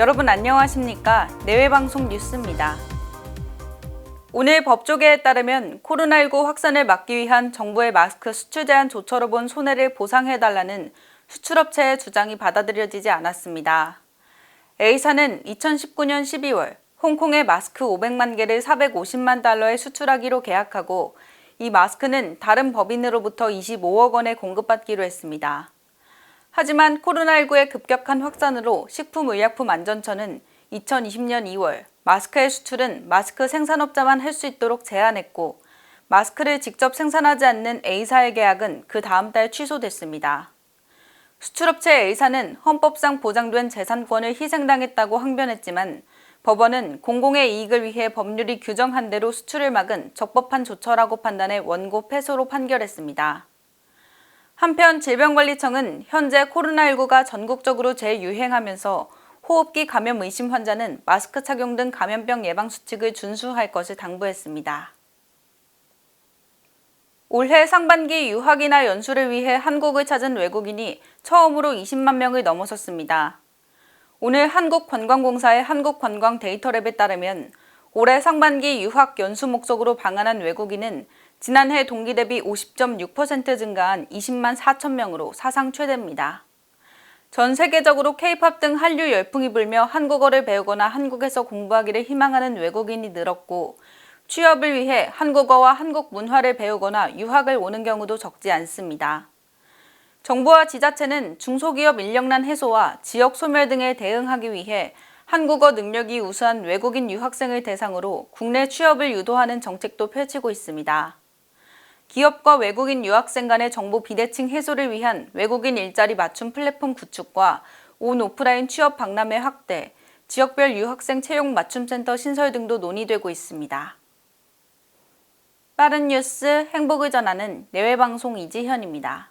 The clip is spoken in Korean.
여러분 안녕하십니까? 내외방송 뉴스입니다. 오늘 법조계에 따르면 코로나19 확산을 막기 위한 정부의 마스크 수출 제한 조처로 본 손해를 보상해달라는 수출업체의 주장이 받아들여지지 않았습니다. A사는 2019년 12월 홍콩에 마스크 500만 개를 450만 달러에 수출하기로 계약하고 이 마스크는 다른 법인으로부터 25억 원에 공급받기로 했습니다. 하지만 코로나19의 급격한 확산으로 식품의약품안전처는 2020년 2월 마스크의 수출은 마스크 생산업자만 할 수 있도록 제한했고 마스크를 직접 생산하지 않는 A사의 계약은 그 다음 달 취소됐습니다. 수출업체 A사는 헌법상 보장된 재산권을 희생당했다고 항변했지만 법원은 공공의 이익을 위해 법률이 규정한 대로 수출을 막은 적법한 조처라고 판단해 원고 패소로 판결했습니다. 한편 질병관리청은 현재 코로나19가 전국적으로 재유행하면서 호흡기 감염 의심 환자는 마스크 착용 등 감염병 예방 수칙을 준수할 것을 당부했습니다. 올해 상반기 유학이나 연수를 위해 한국을 찾은 외국인이 처음으로 20만 명을 넘어섰습니다. 오늘 한국관광공사의 한국관광 데이터랩에 따르면 올해 상반기 유학 연수 목적으로 방한한 외국인은 지난해 동기 대비 50.6% 증가한 20만 4천 명으로 사상 최대입니다. 전 세계적으로 케이팝 등 한류 열풍이 불며 한국어를 배우거나 한국에서 공부하기를 희망하는 외국인이 늘었고 취업을 위해 한국어와 한국 문화를 배우거나 유학을 오는 경우도 적지 않습니다. 정부와 지자체는 중소기업 인력난 해소와 지역 소멸 등에 대응하기 위해 한국어 능력이 우수한 외국인 유학생을 대상으로 국내 취업을 유도하는 정책도 펼치고 있습니다. 기업과 외국인 유학생 간의 정보 비대칭 해소를 위한 외국인 일자리 맞춤 플랫폼 구축과 온 오프라인 취업 박람회 확대, 지역별 유학생 채용 맞춤센터 신설 등도 논의되고 있습니다. 빠른 뉴스 행복을 전하는 내외방송 이지현입니다.